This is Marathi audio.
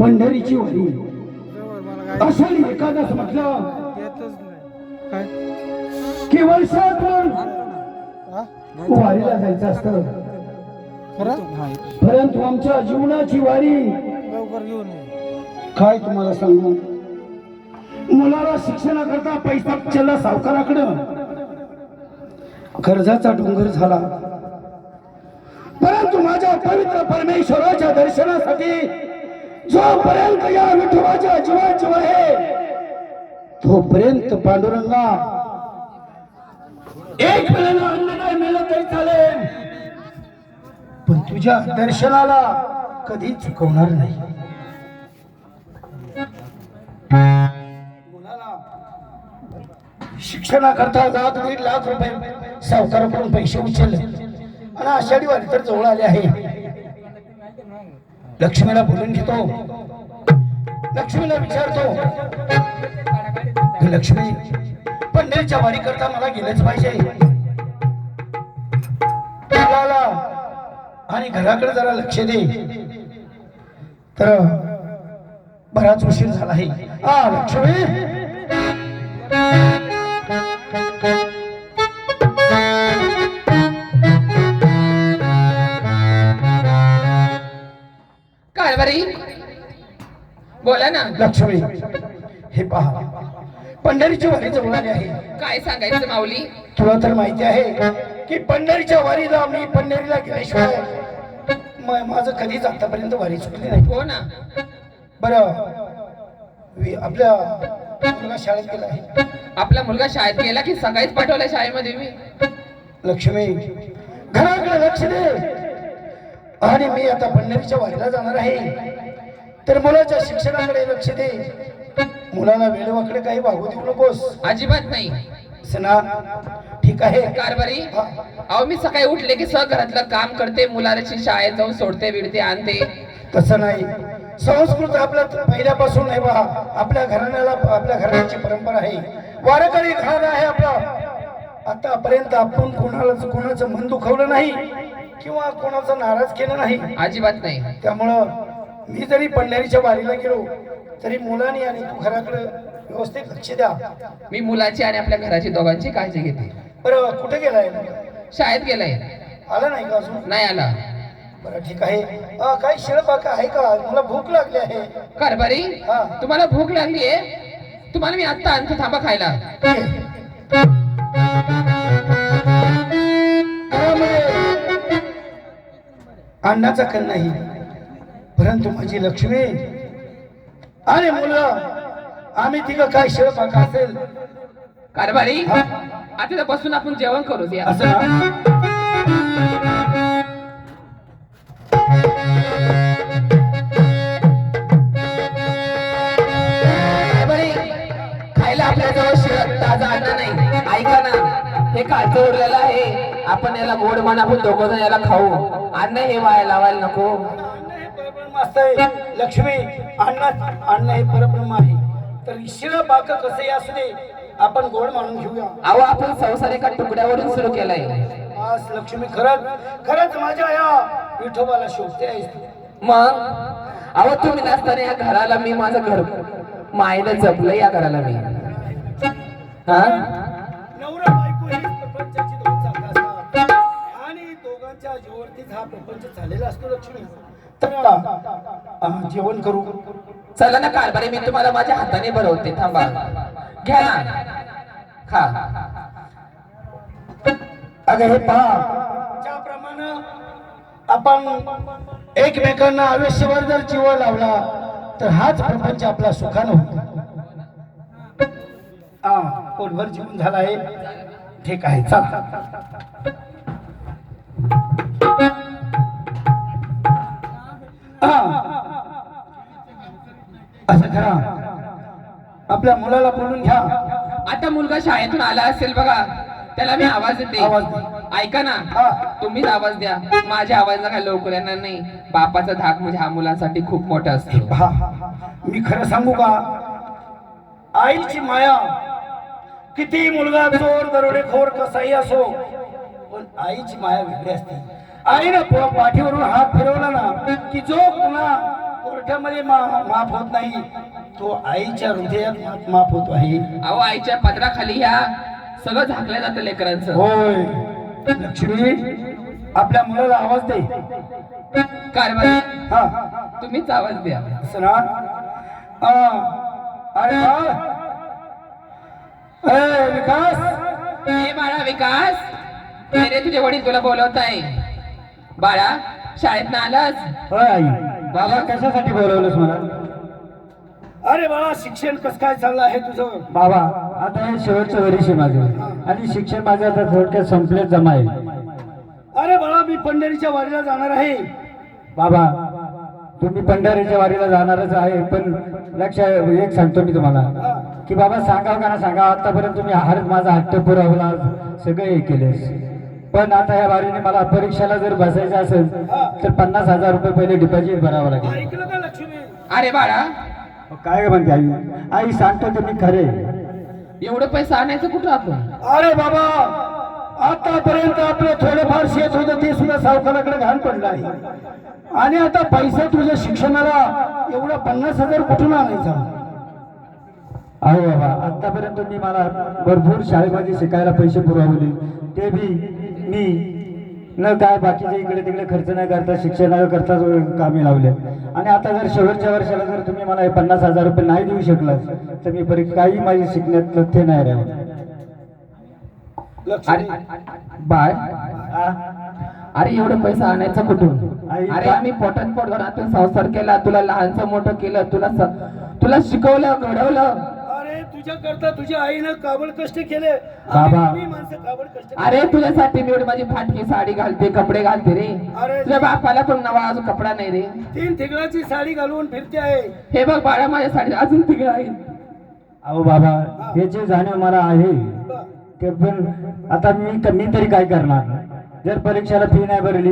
पंढरीची वारी. असं मला म्हटलं. की वर्षातून वारीला जायचं असतं. परंतु आमच्या जीवनाची वारी. काय तुम्हाला सांगू? मुलाला शिक्षणाकरता पैसा चला सावकाराकडं. कर्जाचा डोंगर झाला. परंतु माझ्या पवित्र परमेश्वराच्या दर्शनासाठी जोपर्यंत या विठोबाच्या जीवात आहे तोपर्यंत पांडुरंगा एक वेळेला अन्न काय मिळलं तरी चालेल. पण तुझ्या दर्शनाला कधी चुकवणार नाही. मुलाला शिक्षणाकरता लाख दीड लाख रुपये सावकाराकडून पैसे उचलले. आणि आषाढी वारी तर जवळ आले आहे. लक्ष्मीला बोलून घेतो. लक्ष्मीला विचारतो लक्ष्मी लक्ष्मी पंढरीच्या वारी करता मला गेलंच पाहिजे. आणि घराकडे जरा लक्ष दे. तर बराच उशीर झाला आहे. आ लक्ष्मी कारभारी बोला ना. लक्ष्मी हे पहा. पंढरीची वारी जवळ आली आहे. काय सांगायचं माऊली? तुला तर माहिती आहे की पंढरीच्या वारीला मी पंढरीला गेल्याशिवाय म- माझं कधीच आतापर्यंत वारी चुकली नाही. हो ना. बरं. वि- आपल्या मुलगा शाळेत गेला आहे. आपला मुलगा शाळेत गेला की सकाळीच पाठवला शाळेमध्ये मी? लक्ष्मी घराकडे लक्ष दे. आणि मी आता पंढरीच्या वारीला जाणार आहे. तर मुलाच्या शिक्षणाकडे लक्ष दे. मुलाला वेळेवाकडे काही वागू देऊ नकोस. अजिबात नाही. सना ठीक आहे. कारभारी. अहो मी सकाळी उठले की सगळं घरातलं काम करते मुलाला शाळेत जाऊन सोडते बिडते आणते. तसं नाही. संस्कृत आपल्या पहिल्यापासून आहे बा. आपल्या घराण्याला आपल्या घराण्याची परंपरा आहे. वारकरी घराणं आहे आपला. आतापर्यंत आपण कोणाला कोणाचं मन दुखवलं नाही. किंवा कोणाचा नाराज केलं नाही. अजिबात नाही. त्यामुळं मी जरी पंढरीच्या वारीला गेलो तरी मुलांनी आणि तू घराकडे व्यवस्थित लक्ष द्या. मी मुलाची आणि आपल्या घराची दोघांची काळजी घेते. बरं कुठे गेलाय? शाळेत गेलाय. आला नाही का अजून? नाही आला. बरं ठीक आहे. अं, काही शिळपाका आहे का? मला भूक लागली आहे. कारभारी हा. तुम्हाला भूक लागलीये? तुम्हाला मी आत्ता आणतो थांबा खायला. अन्नाचा कल नाही. परंतु माझी लक्ष्मी आणि मुलं आम्ही तिघं काय शिळपाका असेल? कारभारी? आता बसून आपण जेवण करू द्या असं ना? कारभारी खायला आपल्या जवळ शिळं ताजा अन्न नाही. ऐका ना हे कालचं उरलेलं आपण याला गोड म्हणा आपण दोघं जण याला खाऊ. अन्न हे वाया लावायला नको. हे परब्रह्म असतंय लक्ष्मी अन्न अन्न हे परब्रह्म आहे. तर शिळपाक कसंही असू दे आपण गोड मानून घेऊया. अहो आपण संसार एका तुकड्यावरून सुरू केलाय. आज लक्ष्मी खरंच खरंच माझ्या या विठोबाला शोधते आहेस तू. मग? अहो तुम्ही नसताना या घराला मी माझं घर मायला जपलं या घराला मी. हा? नवरा दोघांच्या जीवावरतीच हा प्रपंच झालेला असतो लक्ष्मी. तर आ, जेवण करू. चला ना कारभारी मी तुम्हाला माझ्या हाताने भरवते थांबा. घ्या. ना खा. अगं हे पहा. ज्याप्रमाणे आपण एकमेकांना आयुष्यभर जर जीव लावला तर हाच प्रपंच आपला सुखानं होतो. हा पोटभर जीवन झाला आहे. ठीक आहे चला. आपल्या मुलाला बोलून घ्या. आता मुलगा शाळेतून आला असेल बघा त्याला मी आवाज देते. आवाज दे. ऐका ना हा. तुम्हीच आवाज द्या. माझ्या आवाजाला काय लवकर येणार नाही. बापाचा धाक म्हणजे हा मुलांसाठी खूप मोठा असतो. मी खरं सांगू का? आईची माया. किती मुलगा चोर दरोडेखोर कसाही असो पण आईची माया वेगळी असते. आईनं प- पाठीवरून हात फिरवला ना की जो पुन्हा मोठ्यामध्ये मा- माफ होत नाही. तो आईच्या हृदयात माफ होतो आहे. अहो आईच्या पदराखाली ह्या सगळं झाकलं जातं लेकरांचं. होय. लक्ष्मी आपल्या मुलाला आवाज दे. कारभारी हा. तुम्हीच आवाज द्या. असं ना? हा. अरे ए विकास. हे बाळा विकास. तुझे वडील तुला बोलवत आहे बाळा शाळेत ना आलास? होय आई. बाबा कशासाठी बोलवलंस मला? अरे बाळा शिक्षण कसं काय चाललं आहे तुझं? बाबा आता हे शेवटचं वर्ष आहे माझं. आणि शिक्षण माझं आता थोडक्यात संपलेच जमा आहे. अरे बाळा मी पंढरीच्या वारीला जाणार आहे. बाबा तुम्ही पंढरीच्या वारीला जाणारच आहे पण लक्ष एक सांगतो मी तुम्हाला. की बाबा सांगाव का ना सांगा आतापर्यंत तुम्ही हर माझा हट्ट पुरवला सगळे हे केलेस. पण आता या वारीने मला परीक्षेला जर बसायचं असेल तर पन्नास हजार रुपये पहिले डिपॉझिट भरावं लागेल. ऐकलं का लक्ष्मी? अरे बाळा. काय म्हणते आई? आई सांगतो ते मी खरे. एवढं पैसा आणायचं कुठं आपण? अरे बाबा आतापर्यंत आपलं थोडंफार शेत होतं ते सुद्धा सावकाराकडे घाण पडलं आहे. आणि आता पैसा तुझ्या शिक्षणाला एवढा पन्नास हजार कुठून आणायचा? अहो बाबा आतापर्यंत मी मला भरपूर शाळेमध्ये शिकायला पैसे पुरवले. ते बी मी. न काय बाकीचे इकडे तिकडे खर्च न करता शिक्षण न करता कामी लावले. आणि आता जर शेवटच्या वर्षाला जर तुम्ही मला हे पन्नास हजार रुपये नाही देऊ शकलात तर मी परी काही माझी शिकण्यात तथ्य नाही राहिलं. आ? अरे एवढं पैसा आणायचा कुठून? अरे आम्ही पोटात पोट घरातून संसार केला तुला लहानचं मोठं केलं तुला तुला शिकवलं घडवलं. करता तुझ्या आईनं काबड कष्ट केले. बाबा. आम्ही माणसं काबड कष्ट केले. अरे तुझ्यासाठी मी एवढी माझी फाटकी साडी घालते कपडे घालते रे. अरे. तुझ्या बापाला पण नवा अजून कपडा नाही रे. तीन ठिगळाची साडी घालून फिरते आहे. हे बघ बाळा माझ्या साडी अजून तिकडे आहे अहो बाबा हे. जे जाणीव मला आहे ते पण आता मी मी तरी काय करणार? जर परीक्षेला फी नाही भरली